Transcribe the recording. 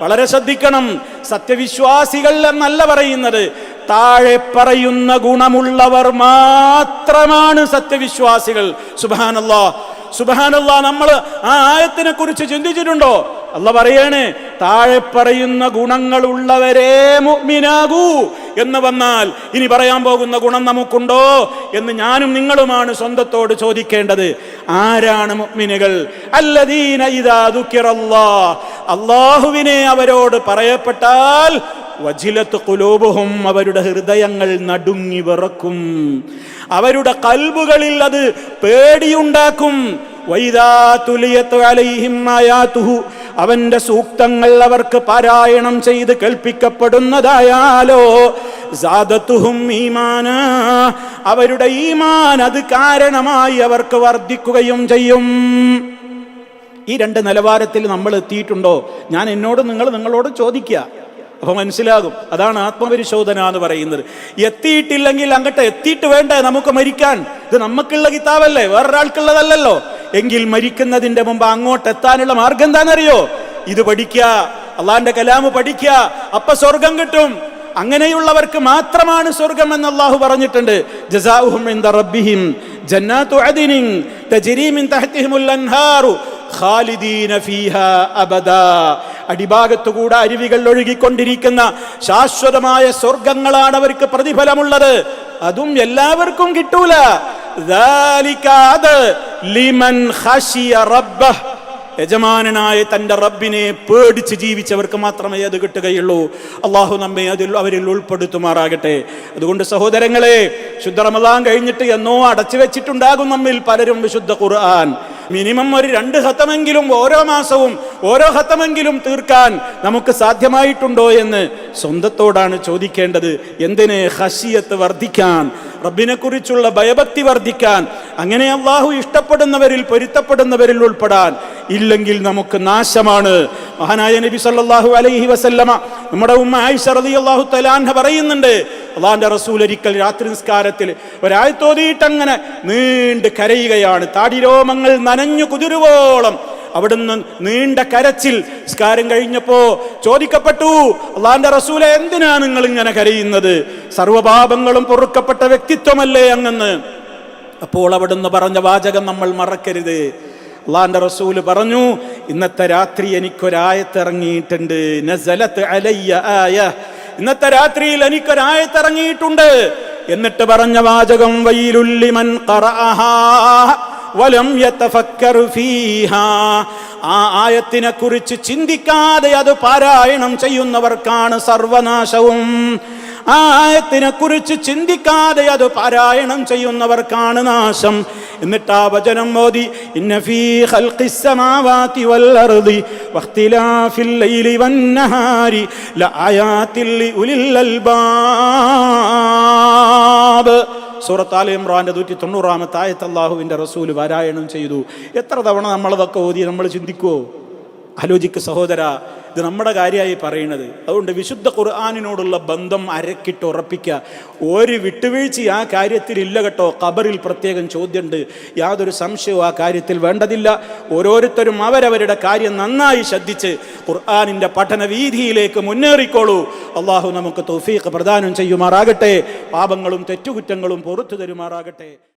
വളരെ ശ്രദ്ധിക്കണം. സത്യവിശ്വാസികൾ എന്നല്ല പറയുന്നത്. താഴെ പറയുന്ന ഗുണമുള്ളവർ മാത്രമാണ് സത്യവിശ്വാസികൾ. സുബാനല്ലോ സുബാനല്ലോ നമ്മൾ ആ ആയത്തിനെ കുറിച്ച് ചിന്തിച്ചിട്ടുണ്ടോ? അല്ല പറയണേ താഴെ പറയുന്ന ഗുണങ്ങളുള്ളവരേ മുഅ്മിനാകൂ. എന്ന് വന്നാൽ ഇനി പറയാൻ പോകുന്ന ഗുണം നമുക്കുണ്ടോ എന്ന് ഞാനും നിങ്ങളുമാണ് സ്വന്തത്തോട് ചോദിക്കേണ്ടത്. ആരാണ് മുഅ്മിനുകൾ? അല്ലദീന അള്ളാഹുവിനെ അവരോട് പറയപ്പെട്ടാൽ വജിലത്ത് കുലൂബുഹും അവരുടെ ഹൃദയങ്ങൾ നടുങ്ങി വിറക്കും. അവരുടെ കൽബുകളിൽ അത് പേടിയുണ്ടാക്കും. വൈദാ തുലിയത്ത് അലൈഹിം ആയാതുഹു. അവന്റെ സൂക്തങ്ങൾ അവർക്ക് പാരായണം ചെയ്ത് കേൾപ്പിക്കപ്പെടുന്നതായാലോ ഈമാന. അവരുടെ ഈമാൻ അത് കാരണമായി അവർക്ക് വർദ്ധിക്കുകയും ചെയ്യും. ഈ രണ്ട് നിലവാരത്തിൽ നമ്മൾ എത്തിയിട്ടുണ്ടോ? ഞാൻ എന്നോട് നിങ്ങൾ നിങ്ങളോട് ചോദിക്കുക. അപ്പൊ മനസ്സിലാകും അതാണ് ആത്മപരിശോധന എന്ന് പറയുന്നത്. എത്തിയിട്ടില്ലെങ്കിൽ അങ്ങോട്ട് എത്തിയിട്ട് വേണ്ടേ നമുക്ക് മരിക്കാൻ? ഇത് നമുക്കുള്ള കിതാബല്ലേ വേറൊരാൾക്കുള്ളതല്ലല്ലോ. എങ്കിൽ മരിക്കുന്നതിന്റെ മുമ്പ് അങ്ങോട്ട് എത്താനുള്ള മാർഗം എന്താണെന്നറിയോ? ഇത് പഠിക്കുക അള്ളാന്റെ കലാമ് പഠിക്കുക അപ്പൊ സ്വർഗം കിട്ടും. അങ്ങനെയുള്ളവർക്ക് മാത്രമാണ് സ്വർഗം എന്ന് അള്ളാഹു പറഞ്ഞിട്ടുണ്ട്. ജസാഉഹും റബ്ബിഹിം ജന്നാത്തു അദിനിൻ അരുവികൾ ഒഴുകിക്കൊണ്ടിരിക്കുന്ന ശാശ്വതമായ സ്വർഗങ്ങളാണ് അവർക്ക് പ്രതിഫലമുള്ളത്. അതും എല്ലാവർക്കും കിട്ടൂല. ലിമൻ ഖശിയ റബ്ബഹ്. യജമാനായ തന്റെ റബ്ബിനെ പേടിച്ച് ജീവിച്ചവർക്ക് മാത്രമേ അത് കിട്ടുകയുള്ളൂ. അള്ളാഹു നമ്മെ അതിൽ അവരിൽ ഉൾപ്പെടുത്തുമാറാകട്ടെ. അതുകൊണ്ട് സഹോദരങ്ങളെ ശുദ്ധ റമദാൻ കഴിഞ്ഞിട്ട് എന്നോ അടച്ചു വെച്ചിട്ടുണ്ടാകും നമ്മിൽ പലരും വിശുദ്ധ ഖുർആൻ. മിനിമം ഒരു രണ്ട് ഹത്തമെങ്കിലും ഓരോ മാസവും ഓരോ ഹത്തമെങ്കിലും തീർക്കാൻ നമുക്ക് സാധ്യമായിട്ടുണ്ടോ എന്ന് സ്വന്തത്തോടാണ് ചോദിക്കേണ്ടത്. എന്തിനെ? ഹസിയത്ത് വർദ്ധിക്കാൻ റബ്ബിനെ കുറിച്ചുള്ള ഭയഭക്തി വർദ്ധിക്കാൻ അങ്ങനെ അള്ളാഹു ഇഷ്ടപ്പെടുന്നവരിൽ പൊരുത്തപ്പെടുന്നവരിൽ ഉൾപ്പെടാൻ ഇല്ലെങ്കിൽ നമുക്ക് നാശമാണ്. മഹാനായ നബി സല്ലാഹു അലൈഹി വസല്ലമ നമ്മുടെ ഉമ്മ ആയിഷ അള്ളാഹു തലാൻഹ പറയുന്നുണ്ട് അള്ളാഹിന്റെ റസൂൽ ഒരിക്കൽ രാത്രി നിസ്കാരത്തിൽ ഒരാഴ്ത്തോതിയിട്ട് അങ്ങനെ നീണ്ട് കരയുകയാണ്. താടിരോമങ്ങൾ നനഞ്ഞു കുതിരുവോളം അവിടുന്ന് നീണ്ട കരച്ചിൽ സ്കാരം കഴിഞ്ഞപ്പോ ചോദിക്കപ്പെട്ടു അള്ളാന്റെ റസൂല എന്തിനാ നിങ്ങൾ ഇങ്ങനെ കരയുന്നത്? സർവപാപങ്ങളും പൊറുക്കപ്പെട്ട വ്യക്തിത്വമല്ലേ അങ്ങന്ന് അപ്പോൾ അവിടുന്ന് പറഞ്ഞ വാചകം നമ്മൾ മറക്കരുത്. അള്ളാന്റെ റസൂൽ പറഞ്ഞു ഇന്നത്തെ രാത്രി എനിക്കൊരായത്തിറങ്ങിയിട്ടുണ്ട്. നസലത്ത് അലയ്യ ആയ. ഇന്നത്തെ രാത്രിയിൽ എനിക്കൊരായത്തിറങ്ങിയിട്ടുണ്ട്. എന്നിട്ട് പറഞ്ഞ വാചകം വൈലുല്ലിമൻ വലം ഫീഹാ. ആ ആയത്തിനെ കുറിച്ച് ചിന്തിക്കാതെ അത് പാരായണം ചെയ്യുന്നവർക്കാണ് സർവനാശവും. ആ ആയത്തിനെ കുറിച്ച് ചിന്തിക്കാതെ അത് പാരായണം ചെയ്യുന്നവർക്കാണ് നാശം. എന്നിട്ട് ആ വചനം മോദി ഇന്ന ഫീ ഖൽഖിസ് സമാവാതി വൽ അർദി വഖ്തിലാഫിൽ ലൈലി വൻ നഹാരി ലആയാതിൽ ലിഉലിൽ സൂറത്ത് ആല ഇമ്രാന്റെ നൂറ്റി തൊണ്ണൂറാമത്തെ ആയത്ത് അള്ളാഹുവിന്റെ റസൂൽ പാരായണം ചെയ്തു. എത്ര തവണ നമ്മളതൊക്കെ ഓതി നമ്മൾ ചിന്തിക്കുവോ? ആലോചിക്ക് സഹോദര ഇത് നമ്മുടെ കാര്യമായി പറയുന്നത്. അതുകൊണ്ട് വിശുദ്ധ ഖുർആാനിനോടുള്ള ബന്ധം അരക്കിട്ട് ഉറപ്പിക്കുക. ഒരു വിട്ടുവീഴ്ച ആ കാര്യത്തിൽ ഇല്ല കേട്ടോ. ഖബറിൽ പ്രത്യേകം ചോദ്യമുണ്ട്. യാതൊരു സംശയവും ആ കാര്യത്തിൽ വേണ്ടതില്ല. ഓരോരുത്തരും അവരവരുടെ കാര്യം നന്നായി ശ്രദ്ധിച്ച് ഖുർആാനിന്റെ പഠന വീതിയിലേക്ക് മുന്നേറിക്കോളൂ. അള്ളാഹു നമുക്ക് തൗഫീഖ് പ്രദാനം ചെയ്യുമാറാകട്ടെ. പാപങ്ങളും തെറ്റുകുറ്റങ്ങളും പുറത്തു തരുമാറാകട്ടെ.